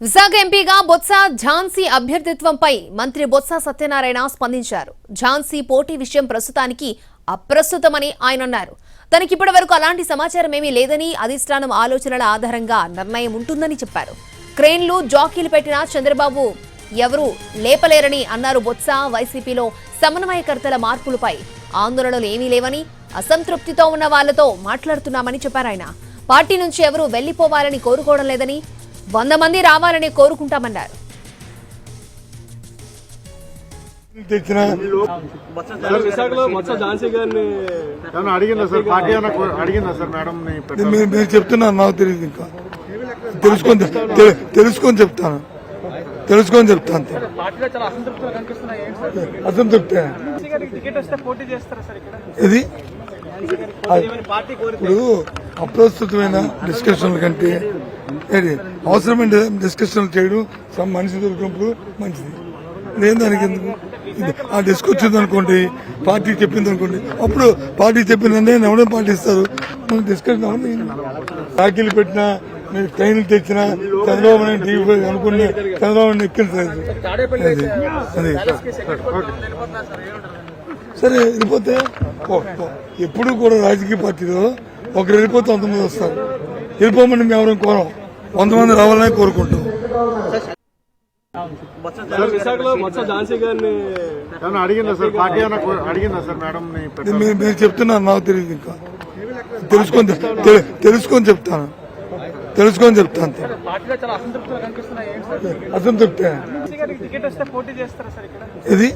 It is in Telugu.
విశాఖ ఎంపీగా బొత్స ఝాన్సీ అభ్యర్థిత్వంపై మంత్రి బొత్స సత్యనారాయణ స్పందించారు. ఝాన్సీ పోటీ విషయం ప్రస్తుతానికి అప్రస్తుతమని ఆయన అన్నారు. తనకిప్పటి వరకు అలాంటి సమాచారం ఏమీ లేదని అధిష్టానం ఆలోచనల ఆధారంగా నిర్ణయం ఉంటుందని చెప్పారు. క్రెయిన్లు జాకీలు పెట్టిన చంద్రబాబు ఎవరూ లేపలేరని అన్నారు బొత్స. వైసీపీలో సమన్వయకర్తల మార్పులపై ఆందోళనలు ఏమీ లేవని అసంతృప్తితో ఉన్న వాళ్ళతో మాట్లాడుతున్నామని చెప్పారు ఆయన. పార్టీ నుంచి ఎవరూ వెళ్ళిపోవాలని కోరుకోవడం లేదని వంద మంది రావాలని కోరుకుంటామన్నారు. మీరు మీరు చెప్తున్నారు నాకు తెలియదు ఇంకా. తెలుసుకొని తెలుసుకొని చెప్తాను. తెలుసుకొని చెప్తాను. అసంతృప్తి. ఇది ఇప్పుడు అప్రస్తుతమైన డిస్కషన్ల కంటే అవసరమైన డిస్కషన్లు చేయడం సమ్ మనిషి దొరికినప్పుడు మంచిది లేదు దానికి ఎందుకు ఆ డిస్క్ వచ్చింది అనుకోండి పార్టీ చెప్పింది అనుకోండి అప్పుడు పార్టీ చెప్పిందంటే ఎవడో పాటిస్తారు మనం డిస్కషన్ అవన్నీ రాఖీలు పెట్టినా మీరు ట్రైన్లు తెచ్చినా చంద్రబాబు నాయుడు టీవీ అనుకుని చంద్రబాబు నాయుడు ఎక్కించలేదు తాడేపల్లి సరే వెళ్ళిపోతే ఎప్పుడు కూడా రాజకీయ పార్టీలో ఒకరు వెళ్ళిపోతే వందమంది వస్తారు. వెళ్ళిపోమని మేము ఎవరైనా కోరం. వంద మంది రావాలని కోరుకుంటాం. మీరు మీరు చెప్తున్నారు నాకు తెలియదు ఇంకా. తెలుసుకొని తెలుసుకొని చెప్తాను. తెలుసుకొని చెప్తాను అసంతృప్తి. ఇది